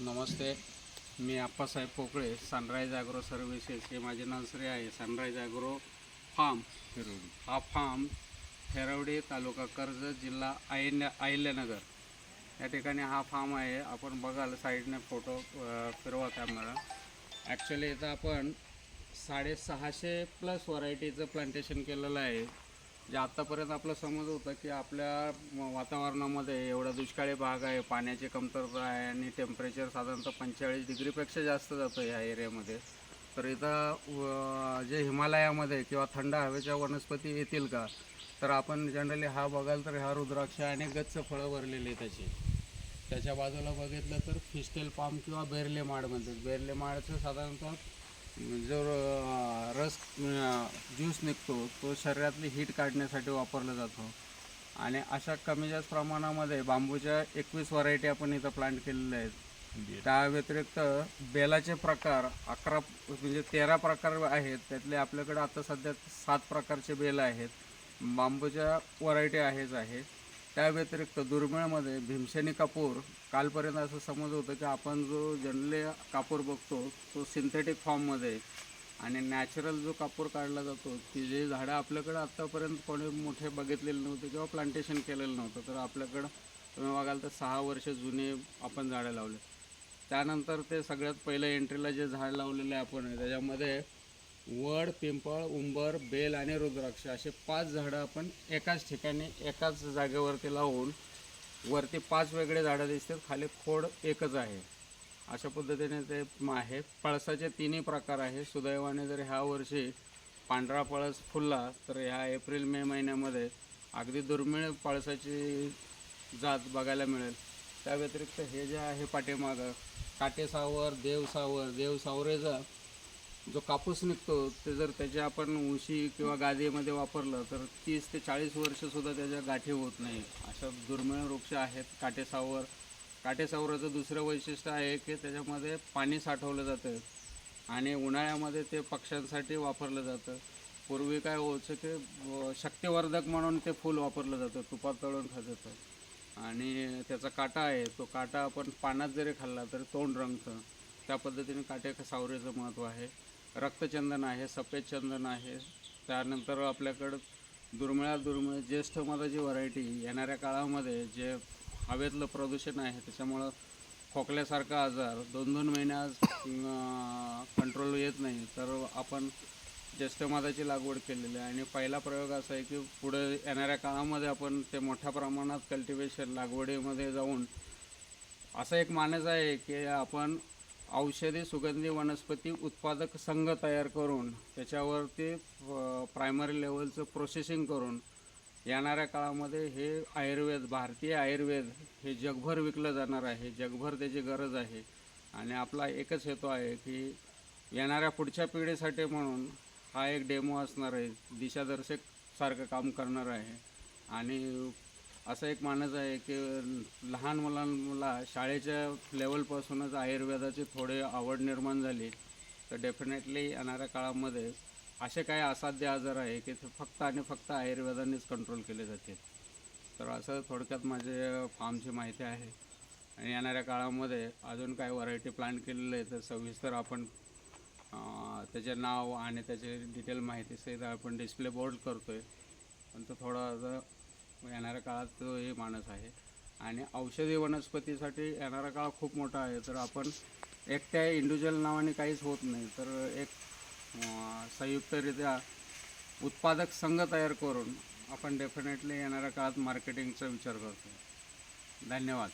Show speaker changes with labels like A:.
A: नमस्ते. मी Appasaheb Pokale Sunrise Agro Services हे माझे nursery आहे. सनराईज ॲग्रो फार्म
B: फिरवली
A: हा फार्म थेरवडी तालुका कर्जत जिल्हा अहिल्या अहिल्यानगर या ठिकाणी हा फार्म आहे. आपण बघाल साईडने फोटो अ, फिरवा कॅमेरा ॲक्च्युली इथं आपण साडेसहाशे प्लस व्हरायटीचं प्लांटेशन केलेलं आहे. जे आत्तापर्यंत आपलं समज होतं की आपल्या म- वातावरणामध्ये एवढा दुष्काळी भाग आहे पाण्याची कमतरता आहे आणि टेम्परेचर साधारणतः पंचेचाळीस डिग्रीपेक्षा जास्त जातं ह्या एरियामध्ये. तर इथं जे हिमालयामध्ये किंवा थंड हवेच्या वनस्पती येतील का? तर आपण जनरली हा बघाल तर हा रुद्राक्ष आणि गच्च फळं भरलेली त्याची. त्याच्या बाजूला बघितलं तर फिस्टेल पाम किंवा बेरले माड म्हणतात. बेरले माडचं साधारणतः जो रस ज्यूस निघतो तो शरीरातली हीट काढण्यासाठी वापरला जातो. आणि अशा कमी जास्त प्रमाणामध्ये बांबूच्या एकवीस व्हरायटी आपण इथं प्लांट केलेल्या आहेत. त्या व्यतिरिक्त बेलाचे प्रकार अकरा म्हणजे तेरा प्रकार आहेत. त्यातले आपल्याकडे आता सध्या सात प्रकारचे बेल आहेत. बांबूच्या व्हरायटी आहेच आहे. त्या व्यतिरिक्त दुर्मिळमध्ये भीमसेनी कापूर कालपर्यंत असं समज होतं की आपण जो जनरली कापूर बघतो तो सिंथेटिक फॉर्ममध्ये आणि नॅचरल जो कापूर काढला जातो ती जे झाडं आपल्याकडं आत्तापर्यंत कोणी मोठे बघितलेले नव्हते किंवा प्लांटेशन केलेलं नव्हतं. तर आपल्याकडं तुम्ही बघाल तर सहा वर्ष जुने आपण झाडं लावले. त्यानंतर ते सगळ्यात पहिलं एंट्रीला जे झाड लावलेले आहे आपण त्याच्यामध्ये वड पिंपळ उंबर बेल आणि रुद्राक्ष असे पाच झाडं आपण एकाच ठिकाणी एकाच जागेवरती लावून वरती पाच वेगळे झाडं दिसतात खाली खोड एकच आहे. अशा पद्धतीने ते आहे. पळसाचे तिन्ही प्रकार आहे. सुदैवाने जर ह्या वर्षी पांढरा पळस फुलला तर ह्या एप्रिल मे महिन्यामध्ये अगदी दुर्मिळ पळसाची जात बघायला मिळेल. त्या व्यतिरिक्त हे जे आहे पाठीमागं काटेसावर देवसावर देवसावरेचा जो कापूस निघतो ते जर त्याच्या आपण उशी किंवा गादीमध्ये वापरलं तर तीस ते चाळीस वर्षसुद्धा त्याच्या गाठी होत नाही. अशा दुर्मिळ वृक्ष आहेत काटेसावर. काटेसावराचं दुसरं वैशिष्ट्य आहे की त्याच्यामध्ये पाणी साठवलं जातं आणि उन्हाळ्यामध्ये ते पक्ष्यांसाठी वापरलं जातं. पूर्वी काय व्हायचं की शक्तिवर्धक म्हणून ते फूल वापरलं जातं तुपात तळून खात आणि त्याचा काटा आहे तो काटा आपण पानात जरी खाल्ला तरी तोंड रंगतं. त्या पद्धतीने काटे सावरेचं महत्त्व आहे. रक्तचंदन आहे सफेद चंदन आहे. त्यानंतर आपल्याकडं दुर्मिळात दुर्मिळ ज्येष्ठ मधाची व्हरायटी येणाऱ्या काळामध्ये जे हवेतलं प्रदूषण आहे त्याच्यामुळं खोकल्यासारखा आजार दोन दोन महिन्यात कंट्रोल येत नाही. तर आपण ज्येष्ठ मधाची लागवड केलेली आहे. आणि पहिला प्रयोग असा आहे की पुढे येणाऱ्या काळामध्ये आपण ते मोठ्या प्रमाणात कल्टिवेशन लागवडीमध्ये जाऊन असं एक मानस आहे की आपण औषधी सुगंधी वनस्पती उत्पादक संघ तयार करून त्याच्यावरती प्रायमरी लेवलचं प्रोसेसिंग करून येणाऱ्या काळामध्ये हे आयुर्वेद भारतीय आयुर्वेद हे जगभर विकलं जाणार आहे जगभर त्याची गरज आहे. आणि आपला एकच हेतू आहे की येणाऱ्या पुढच्या पिढीसाठी म्हणून हा एक डेमो असणार आहे दिशादर्शक सारखं काम करणार आहे. आणि असं एक मानस आहे की लहान मुलांना शाळेच्या लेवलपासूनच आयुर्वेदाची थोडी आवड निर्माण झाली तर डेफिनेटली येणाऱ्या काळामध्ये असे काही असाध्य आजार आहे की ते फक्त आणि फक्त आयुर्वेदानेच कंट्रोल केले जातील. तर असं थोडक्यात माझे फार्मची माहिती आहे. आणि येणाऱ्या काळामध्ये अजून काय व्हरायटी प्लॅन केलेलं आहे तर सविस्तर आपण त्याचे नाव आणि त्याचे डिटेल माहितीसहित आपण डिस्प्ले बोर्ड करतो आहे पण तो थोडा येणाऱ्या काळात तो हे मानस आहे. आणि औषधी वनस्पतीसाठी येणारा काळ खूप मोठा आहे. तर आपण एकट्या इंडिव्हिज्युअल नावाने काहीच होत नाही. तर एक संयुक्तरित्या उत्पादक संघ तयार करून आपण डेफिनेटली येणाऱ्या काळात मार्केटिंगचा विचार करतो धन्यवाद.